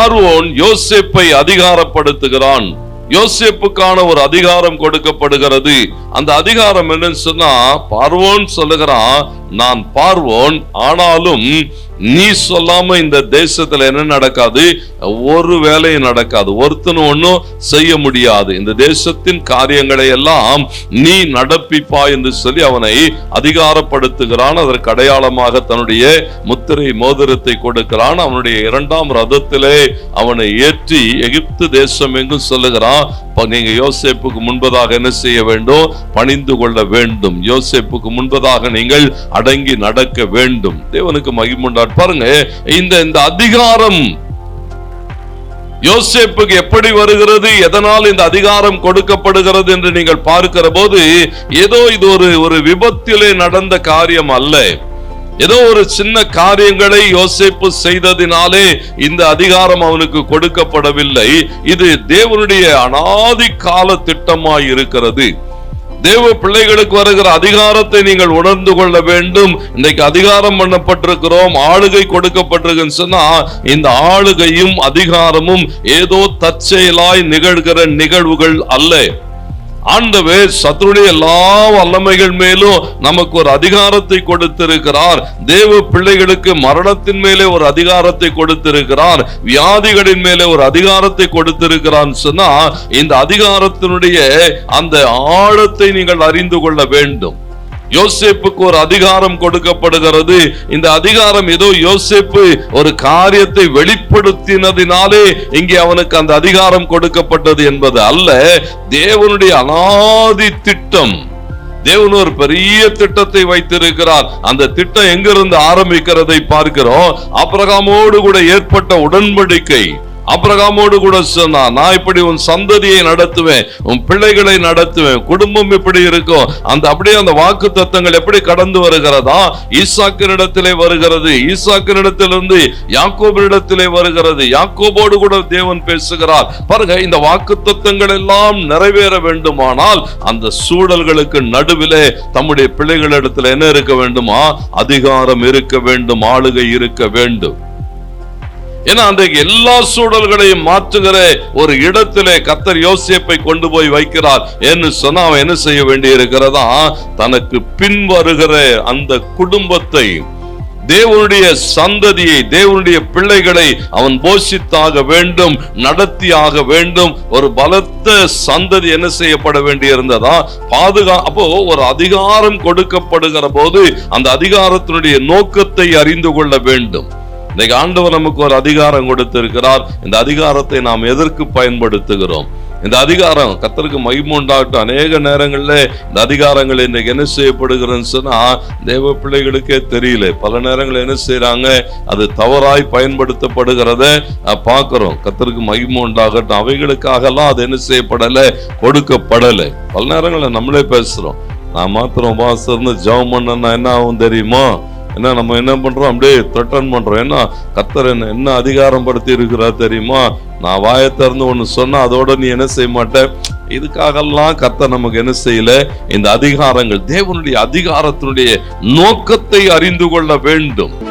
பார்வோன் யோசிப்பை அதிகாரப்படுத்துகிறான். யோசிப்புக்கான ஒரு அதிகாரம் கொடுக்கப்படுகிறது. அந்த அதிகாரம் என்னன்னு சொன்னா பார்வோன் சொல்லுகிறான் நான் பார்வோன் ஆனாலும் நீ சொல்லாம இந்த தேசத்துல என்ன நடக்காது? ஒரு வேலையும் நடக்காது. ஒருத்தனும் ஒன்றும் செய்ய முடியாது. இந்த தேசத்தின் காரியங்களை எல்லாம் நீ நடப்பிப்பா என்று சொல்லி அவனை அதிகாரப்படுத்துகிறான். அதற்கு அடையாளமாக தன்னுடைய முத்திரை மோதிரத்தை கொடுக்கிறான். அவனுடைய இரண்டாம் ரதத்திலே அவனை ஏற்றி எகிப்து தேசம் எங்கும் சொல்லுகிறான். "அப்ப யோசேப்புக்கு முன்பதாக என்ன செய்ய வேண்டும்? பணிந்து கொள்ள வேண்டும். யோசேப்புக்கு முன்பதாக நீங்கள் அடங்கி நடக்க வேண்டும். தேவனுக்கு மகிமுண்டார் பாருங்க இந்த இந்த அதிகாரம் யோசேப்புக்கு எப்படி வருகிறது? எதனால் இந்த அதிகாரம் கொடுக்கப்படுகிறது என்று நீங்கள் பார்க்கிற போது ஏதோ இது ஒரு ஒரு விபத்திலே நடந்த காரியம் அல்ல. ஏதோ ஒரு சின்ன காரியங்களை யோசிப்பு செய்ததினாலே இந்த அதிகாரம் அவனுக்கு கொடுக்கப்படவில்லை. இது தேவனுடைய அனாதி கால திட்டமாய் இருக்கிறது. தேவ பிள்ளைகளுக்கு வருகிற அதிகாரத்தை நீங்கள் உணர்ந்து கொள்ள வேண்டும். இன்னைக்கு அதிகாரம் பண்ணப்பட்டிருக்கிறோம் ஆளுகை கொடுக்கப்பட்டிருக்குன்னு சொன்னா இந்த ஆளுகையும் அதிகாரமும் ஏதோ தற்செயலாய் நிகழ்கிற நிகழ்வுகள் அல்ல. ஆண்டவர் சத்துருடைய எல்லா வல்லமைகள் மேலும் நமக்கு ஒரு அதிகாரத்தை கொடுத்திருக்கிறார். தேவ பிள்ளைகளுக்கு மரணத்தின் மேலே ஒரு அதிகாரத்தை கொடுத்திருக்கிறார். வியாதிகளின் மேலே ஒரு அதிகாரத்தை கொடுத்திருக்கிறான் சொன்னா இந்த அதிகாரத்தினுடைய அந்த ஆழத்தை நீங்கள் அறிந்து கொள்ள வேண்டும். யோசேப்புக்கு ஒரு அதிகாரம் கொடுக்கப்படுகிறது. இந்த அதிகாரம் ஏதோ யோசேப்பு ஒரு காரியத்தை வெளிப்படுத்தினதினாலே இங்கே அவனுக்கு அந்த அதிகாரம் கொடுக்கப்பட்டது என்பது அல்ல. தேவனுடைய அனாதி திட்டம். தேவன் ஒரு பெரிய திட்டத்தை வைத்திருக்கிறார். அந்த திட்டம் எங்கிருந்து ஆரம்பிக்கிறதை பார்க்கிறோம். அப்ரகாமோடு கூட ஏற்பட்ட உடன்படிக்கை. அப்ரகாமோடு கூட சொன்னா நான் இப்படி உன் சந்ததியை நடத்துவேன் உன் பிள்ளைகளை நடத்துவேன் குடும்பம் இப்படி இருக்கும். அந்த அப்படியே அந்த வாக்கு தத்தங்கள் எப்படி கடந்து வருகிறதா? ஈசாக்கினிடத்திலே வருகிறது. ஈசாக்கினிடத்திலிருந்து யாக்கோபினிடத்திலே வருகிறது. யாக்கோபோடு கூட தேவன் பேசுகிறார். பாருங்க இந்த வாக்கு தத்தங்கள் எல்லாம் நிறைவேற வேண்டுமானால் அந்த சூழல்களுக்கு நடுவிலே தம்முடைய பிள்ளைகளிடத்தில் என்ன இருக்க வேண்டுமா? அதிகாரம் இருக்க வேண்டும் ஆளுகை இருக்க வேண்டும். ஏன்னா அன்றைக்கு எல்லா சூழல்களையும் மாற்றுகிற ஒரு இடத்திலே கத்தர் யோசியப்பை கொண்டு போய் வைக்கிறார். என்று சொன்னா அவன் என்ன செய்ய வேண்டி இருக்கிறதா தனக்கு பின் வருகிற அந்த குடும்பத்தை தேவனுடைய சந்ததியை தேவனுடைய பிள்ளைகளை அவன் போஷித்தாக வேண்டும் நடத்தியாக வேண்டும். ஒரு பலத்த சந்ததி என்ன செய்யப்பட வேண்டியிருந்ததா? பாதுகா அப்போ ஒரு அதிகாரம் கொடுக்கப்படுகிற போது அந்த அதிகாரத்தினுடைய நோக்கத்தை அறிந்து கொள்ள வேண்டும். இன்னைக்கு ஆண்டவர் நமக்கு ஒரு அதிகாரம் கொடுத்திருக்கிறார். இந்த அதிகாரத்தை நாம் எதற்கு பயன்படுத்துகிறோம்? இந்த அதிகாரம் கத்தருக்கு மகிமை உண்டாகட்டும். அநேக நேரங்களில் இந்த அதிகாரங்கள் இன்னைக்கு என்ன செய்யப்படுகிறதுன்னு சொன்னால் தேவ பிள்ளைகளுக்கே தெரியல. பல நேரங்கள் என்ன செய்கிறாங்க அது தவறாய் பயன்படுத்தப்படுகிறத பார்க்குறோம். கத்தருக்கு மகிமை உண்டாகட்டும். அவைகளுக்காகலாம் அது என்ன செய்யப்படலை? கொடுக்கப்படலை. பல நேரங்களில் நம்மளே பேசுகிறோம் நான் மாத்திரம் வாசர்னு இருந்து ஜெபம் பண்ணனா என்ன ஆகும் தெரியுமா? என்ன நம்ம என்ன பண்றோம்? அப்படியே த்ரெட்டன் பண்றோம். ஏன்னா கத்தர் என்ன என்ன அதிகாரம் படுத்தி இருக்கிறார் தெரியுமா? நான் வாயை திறந்து ஒன்று சொன்னா அதோட நீ என்ன செய்ய மாட்ட? இதுக்காகலாம் கத்தர் நமக்கு என்ன செய்யல? இந்த அதிகாரங்கள் தேவனுடைய அதிகாரத்தினுடைய நோக்கத்தை அறிந்து கொள்ள வேண்டும்.